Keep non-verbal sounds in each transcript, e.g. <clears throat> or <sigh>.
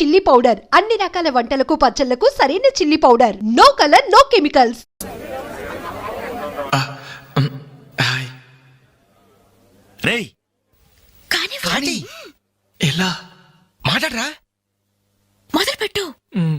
Chilli powder అన్ని రకాల వంటలకు పచ్చళ్ళకు సరైన chilli powder no colour no chemicals hi రేయ్. కానీ కానీ. ఎలా? మాట్లాడరా. మొదలు పెట్టు. మ్,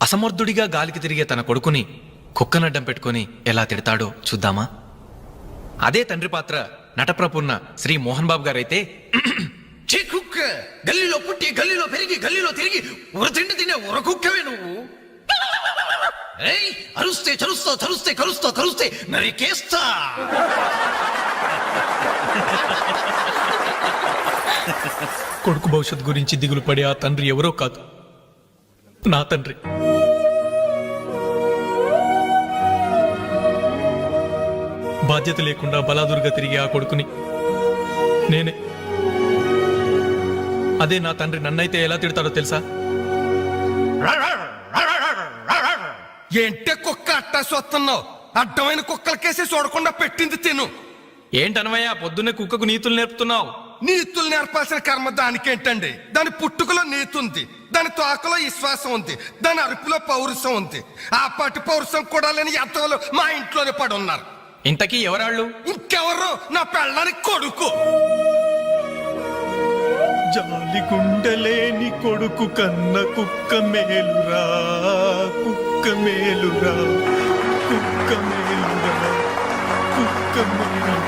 అసమర్థుడిగా గాలికి తిరిగే తన కొడుకుని కుక్కనడ్డం పెట్టుకొని ఎలా తిడతాడో చూద్దామా? అదే తండ్రి పాత్ర నటప్రపున్న శ్రీ మోహన్ బాబు గారైతే <clears throat> చీ కుక్క! గల్లీలో పుట్టి గల్లీలో పెరిగి గల్లీలో తిరిగి ఉరతిండి తినే ఉరకుక్కవే నువ్వు. ఏయ్ అరుస్తే చరుస్తా చరుస్తే కరుస్తా కరుస్తే నరికేస్తా. కొడుకు భవిష్యత్ గురించి దిగులు పడే ఆ తండ్రి ఎవరో కాదు. నా తండ్రి. బాధ్యత లేకుండా బలాదురుగా తిరిగే ఆ కొడుకుని నేనే. అదే నా తండ్రి నన్నైతే ఎలా తిడతాడో తెలుసా? ఏంటే కుక్క అట్టా సొత్తున్నావు అడ్డమైన కుక్కలకేసి చూడకుండా పెట్టింది తిను. ఏంటనవయ్యా పొద్దున్నే కుక్కకు నీతులు నేర్పుతున్నావు? నీతులు నేర్పాల్సిన కర్మ దానికేంటండి? దాని పుట్టుకలో నీతి ఉంది దాని తోకలో విశ్వాసం ఉంది దాని అరుపులో పౌరుషం ఉంది. ఆ పాటి పౌరుషం కూడా లేని ఎంతలో మా ఇంట్లోనే పడి ఉన్నారు ఇంతకీ ఎవరాళ్ళు? ఇంకెవరు నా పెళ్ళానికి కొడుకు. జాలి గుండెలేని కొడుకు కన్న కుక్క మేలురా కుక్క మేలురా కుక్క మేలురా కుక్క మేలురా.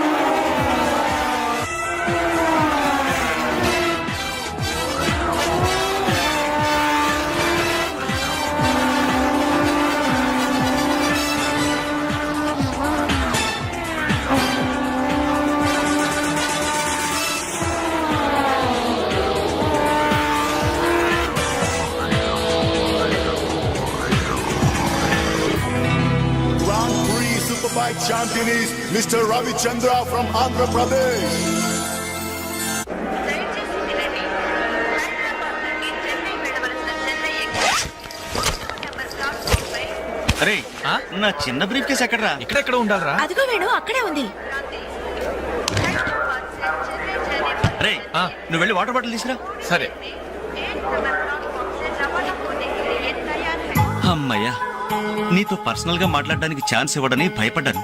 Superbike champion is Mr. Ravi Chandra from Andhra Pradesh. అరే నా చిన్న బ్రీఫ్ కేసు ఎక్కడరా? ఎక్కడెక్కడ ఉండాలరా. అదిగో వేణు అక్కడే ఉంది. రే నువ్వు వెళ్ళి వాటర్ బాటిల్ తీసురా సరే. అమ్మయ్యా నీతో పర్సనల్గా మాట్లాడడానికి ఛాన్స్ ఇవ్వడని భయపడ్డాను.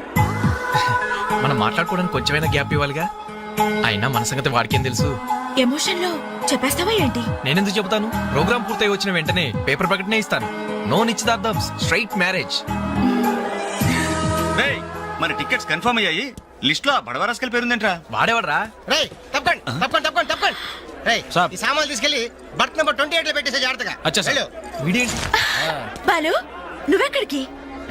మనం మాట్లాడుకోవడానికి కొంచెమైనా గ్యాప్ ఇవ్వాలిగా? అయినా మన సంగతి వాడికేం తెలుసు? ఎమోషన్లో చెప్పేస్తావా ఏంటి? నేనెందుకు చెబుతాను? ప్రోగ్రామ్ పూర్తయి వచ్చిన వెంటనే పేపర్ ప్రకటనే ఇస్తాను. నో నిశ్చితార్థం స్ట్రైట్ మ్యారేజ్. రేయ్ మన టికెట్స్ కన్ఫర్మ్ అయ్యాయి. లిస్ట్లో బడవరాస్కల్ పేరుందేంట్రా. వాడేవాడ్రా? రేయ్ తప్పకండి తప్పకండి తప్పకండి తప్పకండి. రేయ్ సాబ్. ఈ సామాన్లు తీసుకెళ్ళి బర్త్ నెంబర్ ట్వంటీ ఎయిట్లో పెట్టేసే జాగ్రత్తగా. అచ్చా సార్. వెళ్ళు. వీడేంటి? బాలు నువ్వెక్కడికి?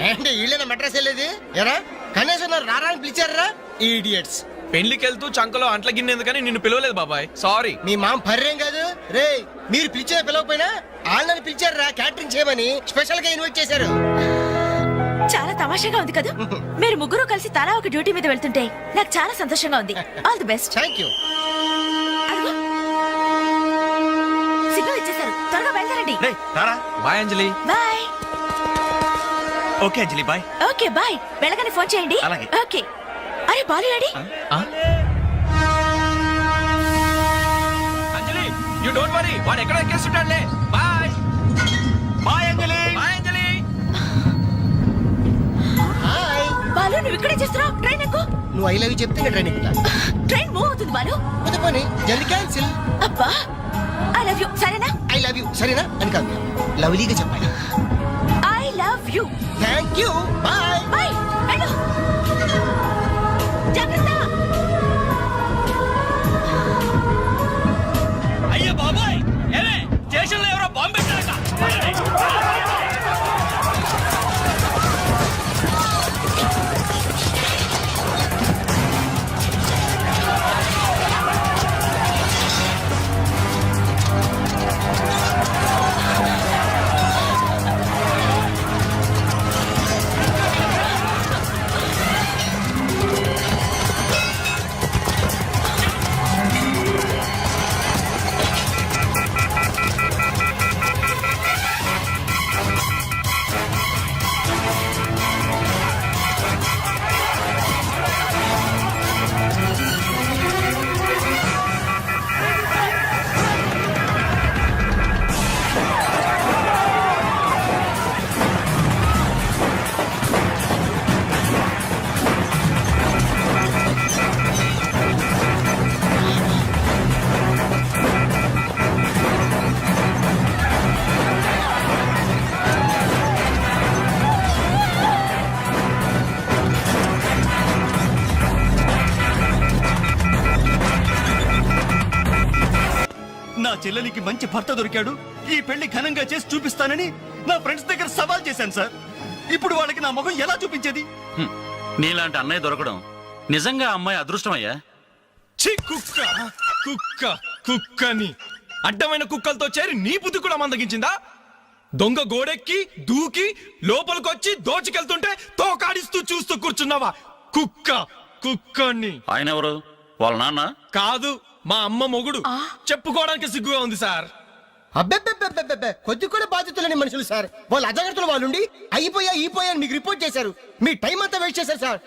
ఏంటి వీళ్ళైనా మెడ్రస్ వెళ్ళేది? ఎరా కనీసం నన్ను రారా అని పిలిచారా ఈడియట్స్ పెళ్ళికి వెళ్తూ చంకలో అంట్ల గిన్నె ఎందుకని నిన్ను పిలవలేదు బాబాయ్. సారీ మీ మామ పర్రేం కాదు? రే మీరు పిలిచిన పిలవకపోయినా వాళ్ళని పిలిచారా క్యాటరింగ్ చేయమని స్పెషల్గా ఇన్వైట్ చేశారు. చాలా తమాషాగా ఉంది కదా? మీరు ముగ్గురు కలిసి తలా ఒక డ్యూటీ మీద వెళ్తుంటే నాకు చాలా సంతోషంగా ఉంది. All the best thank you signal ఇచ్చేశారు. త్వరగా బయలుదేరండి. Bye Anjali bye okay Anjali bye. Okay bye. వెళ్ళగానే ఫోన్ చేయండి. అలాగే. ఓకే. అరే బాలు ఏడి అంజలి యూ డోంట్ వరీ వాడు ఎక్కడ ఎక్కేస్తుంటాడులే bye. Bye Anjali. Bye Anjali. Hi Balu నువ్వు ఇక్కడే చేస్తున్నావు? ట్రైన్ ఎక్కు? నువ్వు ఐ లవ్ చెప్తే నేను ట్రైన్ ఎక్కుతా. ట్రైన్ మూవ్ అవుతుంది బాలు. కొద్ది పోనీ జల్ది క్యాన్సిల్. అబ్బా ఐ లవ్ యూ సరేనా? I love you. సరేనా? అని కాదు. లవ్లీగా చెప్పాలి. Love you thank you bye వెళ్ళు జాగ్రత్త. అయ్యో బాబాయ్. ఏమే స్టేషన్లో ఎవరో బాంబు పెట్టారట. చెల్లెలికి మంచి భర్త దొరికాడు. ఈ పెళ్ళి ఘనంగా చేసి చూపిస్తానని నా ఫ్రెండ్స్ దగ్గర సవాల్ చేశాను సార్. ఇప్పుడు వాళ్ళకి నా ముఖం ఎలా చూపించేది? నీలాంటి అన్నయ్య దొరకడం నిజంగా అమ్మాయి అదృష్టమయ్యా? ఛీ కుక్క! కుక్క కుక్కని. అడ్డమైన కుక్కలతో చేరి నీ బుద్ధి కూడా మందగించిందా? దొంగ గోడెక్కి దూకి లోపలికొచ్చి దోచుకెళ్తుంటే తోకాడిస్తూ చూస్తూ కూర్చున్నావా? కుక్క కుక్కని. ఆయన ఎవరు? వాళ్ళ నాన్న? కాదు. మా అమ్మ మొగుడు. చెప్పుకోవడానికి సిగ్గుగా ఉంది సార్. అబ్బెబ్బెబ్బెబ్బెబ్బె. కొద్ది కూడా బాధ్యతలేని మనుషులు సార్. వాళ్ళు అజాగ్రత్తలు వాళ్ళుండి అయిపోయా అయిపోయా అని మీకు రిపోర్ట్ చేశారు. మీ టైం అంతా వేస్ట్ చేశారు సార్.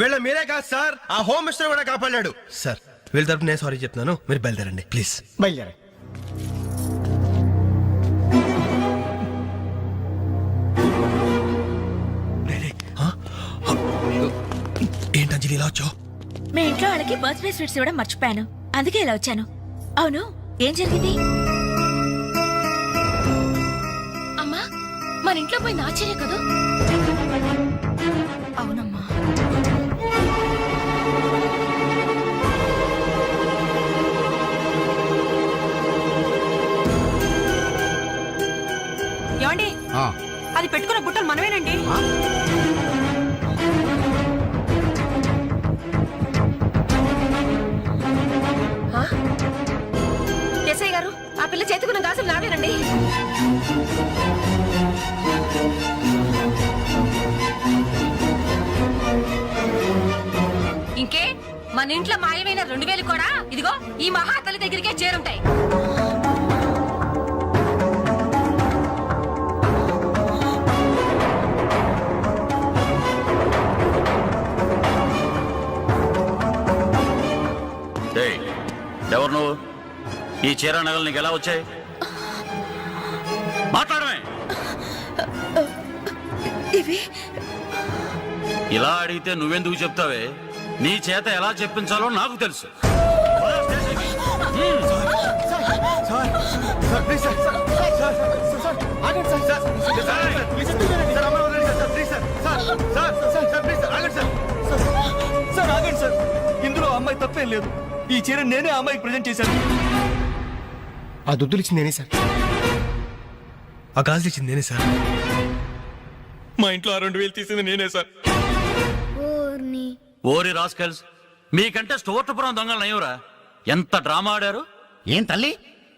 వీళ్ళ మీరే కాదు సార్. ఆ హోమ్ మినిస్టర్ కూడా కాపాడాడు. సార్ వీళ్ళ తరపు నేను సారీ చెప్తున్నాను. మీరు బయలుదేరండి ప్లీజ్ బయలుదేరా ఏంటి అంజలి ఇలా వచ్చావు? మీ ఇంట్లో వాళ్ళకి బర్త్డే స్వీట్స్ ఇవ్వడం మర్చిపోయాను. అందుకే ఇలా వచ్చాను. అవును ఏం జరిగింది? అమ్మా మన ఇంట్లో పోయి నాచర్య కదా? అవునమ్మా. ఏమండి? అది పెట్టుకున్న బుట్టలు మనమేనండి. పిల్ల చేతుకున్న గాజులు నావేనండి ఇంకే మన ఇంట్లో మాయమైన రెండు వేలు కూడా ఇదిగో ఈ మహాతల్లి దగ్గరికే చేరుంటాయి. ఎవరు నువ్వు? ఈ చీర నగలు నీకు ఎలా వచ్చాయి మాట్లాడమే ఇవి ఇలా అడిగితే నువ్వెందుకు చెప్తావే నీ చేత ఎలా చెప్పించాలో నాకు తెలుసు సార్ ఆగండి సార్ ఇందులో అమ్మాయి తప్పేం లేదు ఈ చీర నేనే అమ్మాయికి ప్రజెంట్ చేశాను ఆ దుద్దులు ఇచ్చింది నేనే సార్. ఆ గాజులు ఇచ్చింది నేనే సార్. మా ఇంట్లో ఆ రెండు వేలు తీసింది నేనే సార్. ఓరి రాస్కల్స్ మీకంటే స్టోర్టపురం దొంగలు నయ్యవరా. ఎంత డ్రామా ఆడారు? ఏం తల్లి?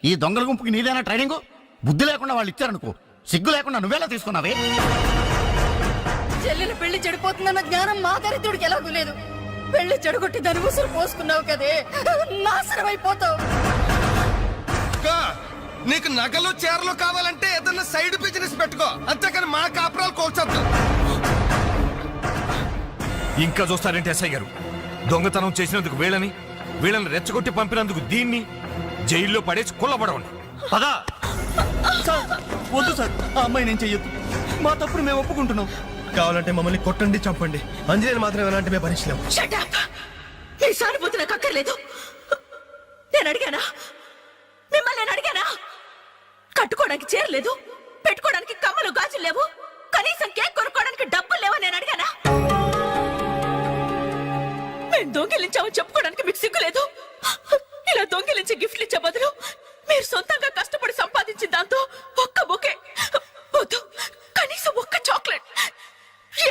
ఈ దొంగల గుంపుకి నీదేనా ట్రైనింగ్ బుద్ధి లేకుండా వాళ్ళు ఇచ్చారనుకో సిగ్గు లేకుండా నువ్వేలా తీసుకున్నావే? చెల్లెలు పెళ్ళి చెడిపోతుందన్న జ్ఞానం మా దరిద్రుడికి ఎలాగూ లేదు. పెళ్ళి చెడగొట్టి దాని ఉసురు పోసుకున్నావు కదే. నాశనం అయిపోతావు అక్క, నీకు నగలు చీరలు కావాలంటే ఏదన్నా సైడ్ బిజినెస్ పెట్టుకో. అంతేకాని మా కాపురాలు కోల్చొద్దు. ఇంకా చూస్తారంటే ఎస్ఐ గారు? దొంగతనం చేసినందుకు వీళ్ళని వీళ్ళని రెచ్చగొట్టి పంపినందుకు దీన్ని జైల్లో పడేసి కుల్లబడవండి పదా. వద్దు సార్. ఆ అమ్మాయి నేను చెయ్యొద్దు. మా తప్పును మేము ఒప్పుకుంటున్నాం. కావాలంటే మమ్మల్ని కొట్టండి చంపండి. అంజలిని మాత్రం ఎలాంటి మేము భరించలేము నీ సానుభూతి నాకు అక్కర్లేదు. నేను అడిగానా? కట్టుకోవడానికి చేరలేదు పెట్టుకోవడానికి కమ్మలు గాజులు లేవు కనీసం కేక్ కొనుక్కోవడానికి డబ్బులు లేవని నేను అడిగానా? మేము దొంగిలించామని చెప్పుకోవడానికి మీకు సిగ్గు లేదు. ఇలా దొంగిలించి గిఫ్ట్లు ఇచ్చే బదులు మీరు సొంతంగా కష్టపడి సంపాదించిన దాంతో ఒక్క బొకే వద్దు కనీసం ఒక్క చాక్లెట్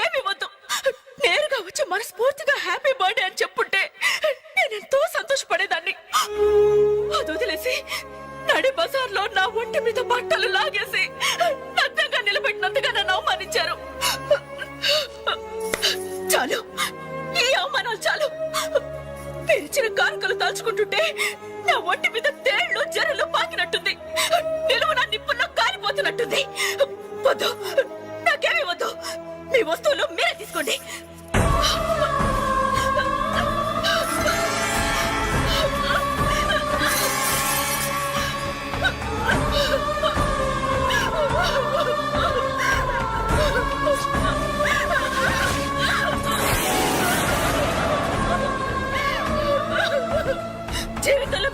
ఏమి వద్దు. నేరుగా వచ్చి మనస్ఫూర్తిగా హ్యాపీ బర్త్డే అని చెప్పుంటే నేను ఎంతో సంతోషపడేదాన్ని. అది వదిలేసి నడి బజార్లో నా ఒంటి మీద బట్టలు లాగేసి నగ్నంగా నిలబెట్టినందుగా నన్ను అవమానించారు. చాలు ఈ అవమానాలు చాలు. తెరిచిన కానుకలు దాల్చుకుంటుంటే నా ఒంటి మీద తేళ్ళు జరలు పాకినట్టుంది. నిలువున నిప్పుల్లో కాలిపోతున్నట్టుంది వద్దు నాకేమీ వద్దు. మీ వస్తువులు మీరే తీసుకోండి.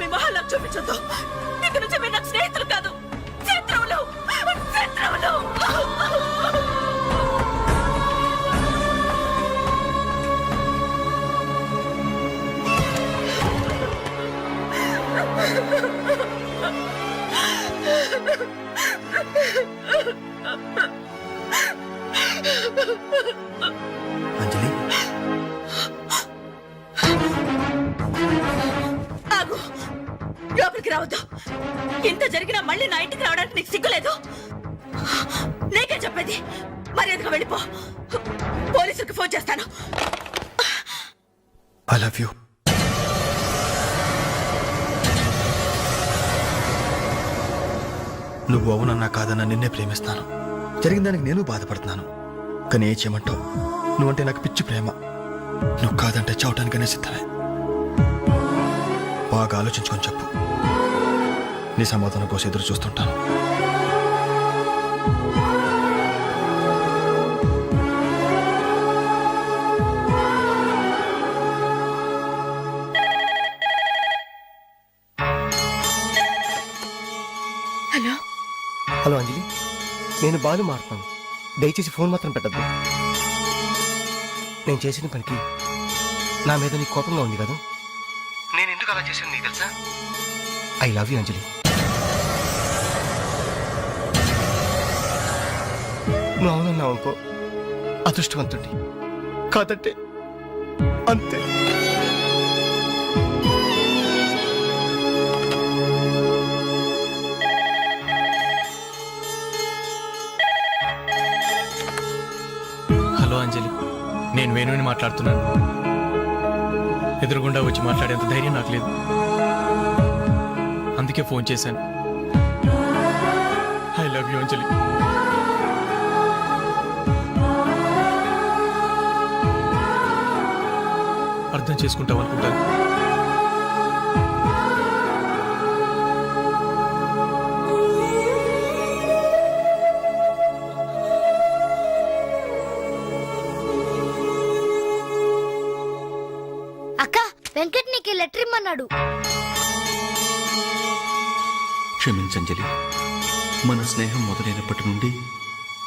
మీ మహాలకు చూపించొద్దు. ఇక నుంచి మీరు నాకు స్నేహితులు కాదు. శత్రువులు. శత్రువులు. ha! లోపలికి రావద్దు. ఇంత జరిగినా మళ్ళీ నా ఇంటికి రావడానికి నీకు సిగ్గులేదు? నీకే చెప్పేది. మర్యాదగా వెళ్ళిపో. పోలీసులకు ఫోన్ చేస్తాను. I love you. నువ్వు అవునన్నా కాదన్నా నిన్నే ప్రేమిస్తాను. జరిగిన దానికి నేను బాధపడుతున్నాను. కానీ ఏ చేయమంటావు? నువ్వంటే నాకు పిచ్చి ప్రేమ. నువ్వు కాదంటే చావటానికనే సిద్ధమే. బాగా ఆలోచించుకొని చెప్పు. నీ సమాధానం కోసం ఎదురు చూస్తుంటాను. హలో? హలో అంజలి నేను బాలు మారుతాను దయచేసి ఫోన్ మాత్రం పెట్టద్దు. నేను చేసిన పనికి నా మీద నీకు కోపంగా ఉంది కదా? నేను ఎందుకు అలా చేశాను నీకు తెలుసా? I love you Anjali. అవునన్నావు అనుకో అదృష్టవంతుడి. కాదంటే అంతే. హలో అంజలి నేను వేణుని మాట్లాడుతున్నాను. ఎదురుగుండా వచ్చి మాట్లాడేంత ధైర్యం నాకు లేదు. అందుకే ఫోన్ చేశాను. I love you Anjali. అర్థం చేసుకుంటావు అనుకుంటాను అక్క వెంకట్ నీకు లెటర్ ఇమ్మన్నాడు. క్షమించంజలి మన స్నేహం మొదలైనప్పటి నుండి